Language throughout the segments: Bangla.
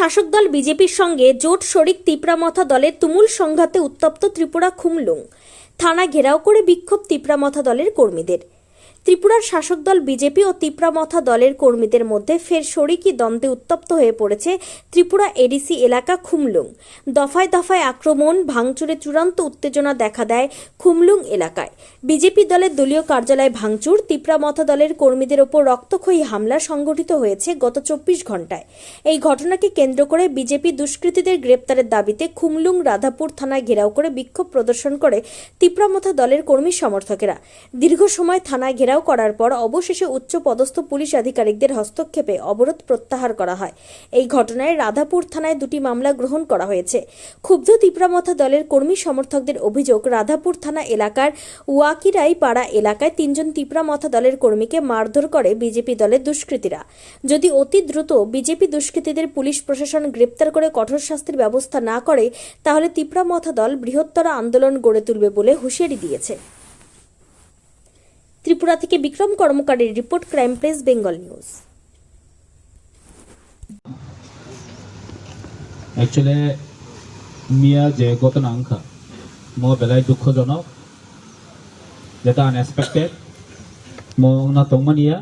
শাসক দল বিজেপির সঙ্গে জোট শরিক তিপ্রামথা দলের তুমুল সংঘাতে উত্তপ্ত ত্রিপুরা খুমলুং। থানা ঘেরাও করে বিক্ষোভ তিপ্রামথা দলের কর্মীদের। ত্রিপুরার শাসক দল বিজেপি ও তিপ্রামথা দলের কর্মীদের মধ্যে ফের শরিকি দ্বন্দ্বে উত্তপ্ত হয়ে পড়েছে ত্রিপুরা এডিসি এলাকা খুমলুং। দফায় দফায় আক্রমণ, ভাঙচুরে চূড়ান্ত উত্তেজনা দেখা দেয় খুমলুং এলাকায়। বিজেপি দলের দলীয় কার্যালয় ভাঙচুর তিপ্রামথা দলের কর্মীদের ওপর রক্তক্ষয়ী হামলা সংঘটিত হয়েছে গত চব্বিশ ঘন্টায় এই ঘটনাকে কেন্দ্র করে বিজেপি দুষ্কৃতীদের গ্রেপ্তারের দাবিতে খুমলুং রাধাপুর থানায় ঘেরাও করে বিক্ষোভ প্রদর্শন করে তিপ্রামথা দলের কর্মী সমর্থকেরা। দীর্ঘ সময় থানায় ঘেরাও করার পর অবশেষে উচ্চ পদস্থ পুলিশ আধিকারিকদের হস্তক্ষেপে অবরোধ প্রত্যাহার করা হয়। এই ঘটনায় রাধাপুর থানায় দুটি মামলা গ্রহণ করা হয়েছে। ক্ষুব্ধ তিপ্রামথা দলের কর্মী সমর্থকদের অভিযোগ, রাধাপুর থানা এলাকার ওয়াকিরাই পাড়া এলাকায় তিনজন তিপ্রামথা দলের কর্মীকে মারধর করে বিজেপি দলের দুষ্কৃতীরা। যদি অতি দ্রুত বিজেপি দুষ্কৃতীদের পুলিশ প্রশাসন গ্রেপ্তার করে কঠোর শাস্তির ব্যবস্থা না করে, তাহলে তিপ্রামথা দল বৃহত্তর আন্দোলন গড়ে তুলবে বলে হুঁশিয়ারি দিয়েছে। ত্রিপুরা থেকে Bikram কর্মকারের report crime press, Bengal news. Actually মিয়া যে ঘটনা আংখা মো বেলায় দুঃখজনক, যেটা আনএক্সপেক্টেড মো না তংমানিয়া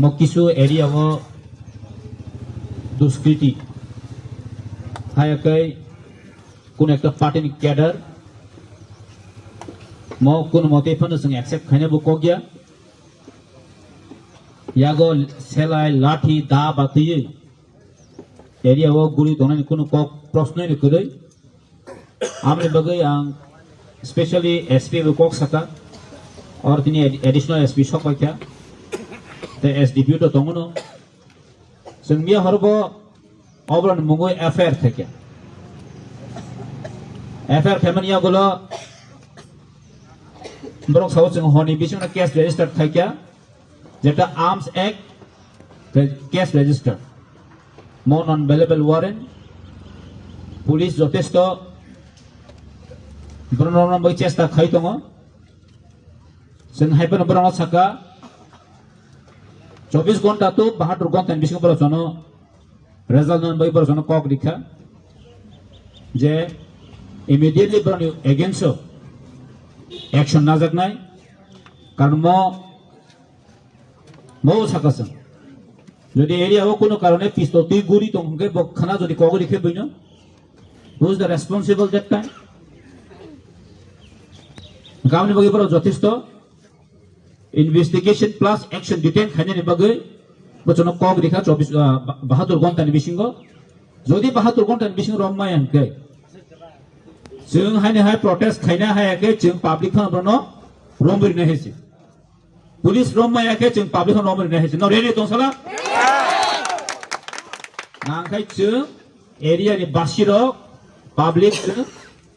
মো কিছু এরিয়াও দুষ্কৃতি, হায়াকাই কোন একটা পার্টির cadre mo kun mo te phana sung accept khane bu ko gya yago selai lathi da bati eri awo guri donan kun ko prashno ni kudai amne bagai ang specially SP কওক সাকা আর তিনি এডিশনাল এসপি সকাখ্যা তে এস ডিপিউটো তমন সুমিয়া হরব অবরণ মুঙ্গই এফআইআর থেকে બરોક સૌ હોની બીજું કેશ રજીસ્ટર થઈ ગયા Jetta arms act case register non on વેલેબલ warrant police যথেষ্ট ব্রণনম্বই চেষ্টা খাই দङ जों हाइबन ब्रङ साका চব্বিশ ঘণ্টা তো বাহাত্তর ঘণ্টা বিশ বরজন রেজাল্ট বই বরজন কক লিখা। যে ইমিডিয়েটলি ব্রণ এগেনস্ট অ্যাকশন না যাক নাই, কারণ ম মৌ সাকাছেন যদি এরিয়াও কোনো কারণে পিস্তল তুই গুড়ি তোমাকে বখানা যদি কগরি খেয়ে বইন who is the responsible that time গামনি বাকি পর যথেষ্ট। ইনভেস্টিগেশন প্লাস অ্যাকশন ডিটেন খাইনি বাকি বচন কক রেখা চব্বিশ বাহাত্তর ঘন্টানি বিসিঙ্গ যদি বাহাত্তর ঘন্টানি বিসিঙ্গ রম্মায় আনকে जों हायनोहाय प्रटेस्ट खायनो हायाखै जों पाब्लिक खालामनो रम बिरनो हेसि पुलिस रम मायाखै जों पाब्लिक रम बिरनो हेसि न रेडि दंसला नांखाय जों एरियानि बासिर' पाब्लिक जों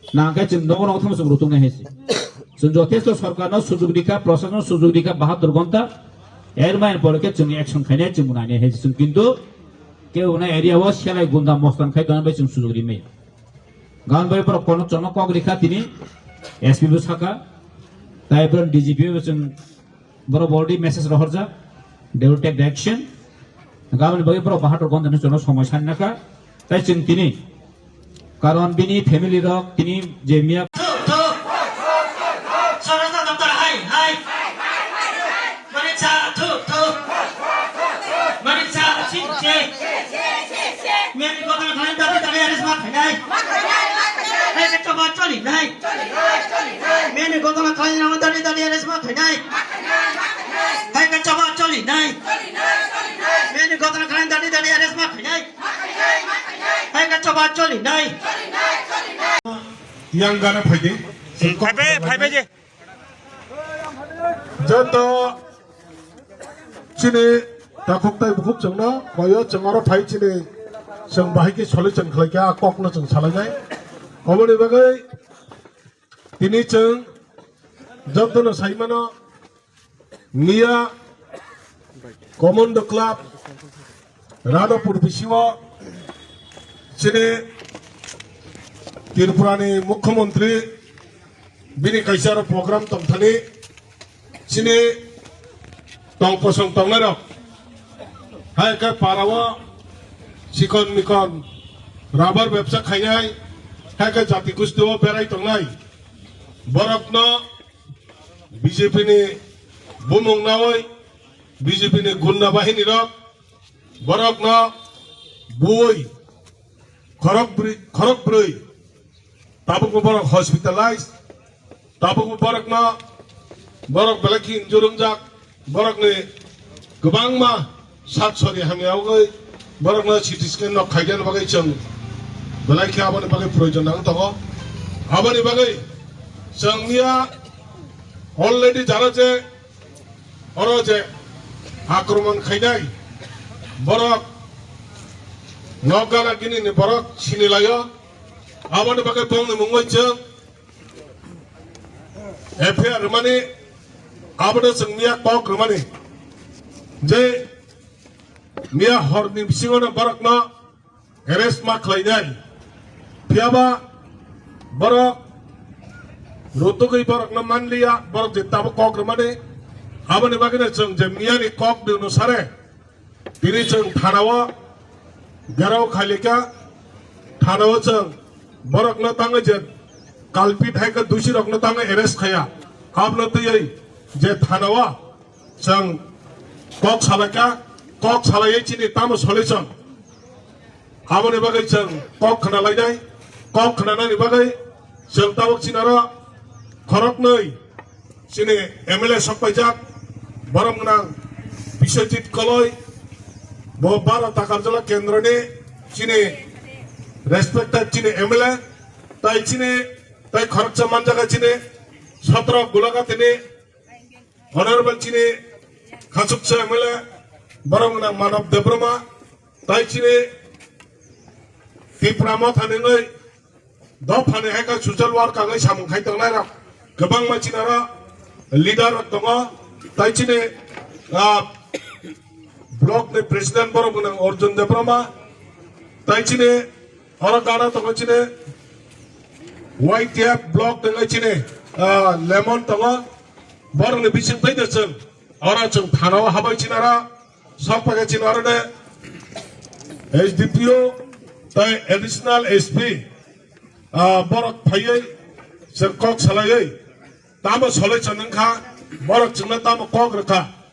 नांखाय जों नगो नगो थामसो रुतुंनो हेसि जों যথেষ্ট সরকারनो সুযোগ দিকা প্রশাসন সুযোগ দিকা 72 ঘণ্টা এর মাইন পরকে जों অ্যাকশন খাইনে जों মুনাইনে হেসি जों কিন্তু কেউ না এরিয়াও সেলাই গুন্ডা মস্তান খাই দান বাই जों সুযোগ দিমে গান বাড়ি পর কোন চমকক রেখা তিনি এসপি বো সাকা তাইপর ডিজিপি বড় বডি মেসেজ রহর যা দে উইল টেক অ্যাকশন গান বাড়ি পর বাহাত্তর ঘণ্টার জন্য সময় সান্নাকা তাই চিন তিনি কারণ বিনি ফ্যামিলি রক তিনি যে মিয়া সরস্বতী দপ্তর হাই হাই মরিচা থু থু মরিচা চিনচে মেরি কথা খাই দাবি দাবি আরে স্মার্ট খাই এই একটা বাত চলি নাই মেনে গোদনা খাই আমার দাঁড়িয়ে দাঁড়িয়ে রেশমা খাই নাই খাইকা চাপা চলি নাই মেনে গোদনা খাই দাঁড়িয়ে দাঁড়িয়ে রেশমা খাই নাই খাইকা চাপা চলি নাই ইয়াং গানা ফাইদে ফাইবে ফাইবে যে যত চিনে তাকুকতাই বুকুক চংনা কয় চংমারো ফাই চিনে চং বাহিকে সলে চং খলাইকা কক না চং সালাই যায় ହବଣି ବେଗଇ ତିନି ଚେଂ ଯତନ ସାଇମାନ ମିଆ କମାଣ୍ଡୋ କ୍ଲବ ରାଣପୁର ବିଶିବ ସିନେ ତ୍ରିପୁରାନି ମୁଖ୍ୟମନ୍ତ୍ରୀ ବିନି କୈସାର ପ୍ରୋଗ୍ରାମ ତମଥାନି ସିନେ ଟଙ୍କସଂ ଟଙ୍ଗର ହାଇ କା ପାରବ চিকন মিকন রাবার ব্যবসা খাই হ্যাঁ জাতি কুস্তিও বেড়াইত নাই। বরকন বিজেপিনি বুমং নাই বিজেপিনি গুন্ডা বাহিনীর বরকন বই খরক ব্রী তাবক বরক হসপিটালাইজ তাবক বরক বরক বেলাকি জুরুমজাক বরক নে মা সাত সরি হামিয়াও বরক সিটি স্ক্যান নক খাইজান বাগাই চং বেলাইকে আমার বাকি প্রয়োজন না দো আমার বাকি সঙ্গিয়া অলরেডি যারা যে অর যে আক্রমণ খাইনাই বরক নগালা গিনি বরক ছিনি লাইয় আমার বাকি বংনি মুঙ্গইচ এফআইআর মানে আমাদের সঙ্গিয়া কক মানে যে মিয়া হরনি বিসিগনা বরক না এরেস্ট মা খাইনাই फियाबा बरक रुतुगै बरकनो मानलिया बरक जे ताबो कक माने आबानि बागैनो जों जे मियानि कक दिनु सारे दिनै जों थानावा गेराव खालिका थानाव जों बरकनो ताङो जे कालपित हायका दुसि रकनो ताङो एरेस्ट खाया आपनो तयै जे थानावा जों कक सालाका कक सालायै चिनि तामो सलेसन आबानि बागै जों कक खोनालायनाय कक खोनानायनि बागै जों दाबक सिनारो खरकनै सिनि एम एल ए सकपायजाक बरम বিশ্বজিৎ बिस्वजित বহবার ब भारत कार्यालय केन्द्रनि सिनि রেসপেক্টেড চিনি এমএলএ, তাই চিনে, তাই খরচা মান জায়গা চিনে, সতেরো গোলাকা তিনি অনারেবল চিনে খাসুকস এমএলএ বরং মানব দেব্রমা তাই চিনে ত্রিপুরা মত নয় दा फाने है का सुजल वार कांगै सामं खाय तंगलाय रा गोबां मानसिनारा लिडार दङ ताइचिने ब्लक ने प्रेसिडेंट बर बुन अर्जुन देब्रमा ताइचिने हर गाना तंगचिने वाइटिया ब्लक दङैचिने लेमन दङ बरने बिसिं फैदोसन अरा जों थानाव हाबायचिनारा सकपागाचिनारा ने एसडीपीओ ताइ additional SP sok pakai cinara kok HDPO tamo uh, solai chaneng kha barak cengna tama kok rekha